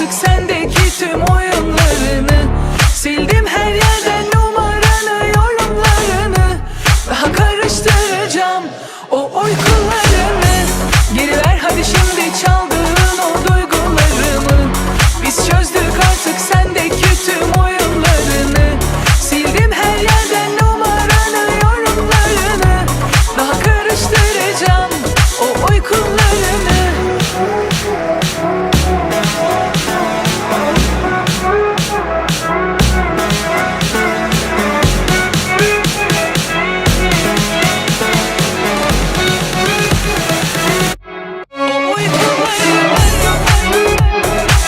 Artık sendeki tüm oyunlarını. Sildim her yerden numaranı yorumlarını. Daha karıştıracağım o uykuları.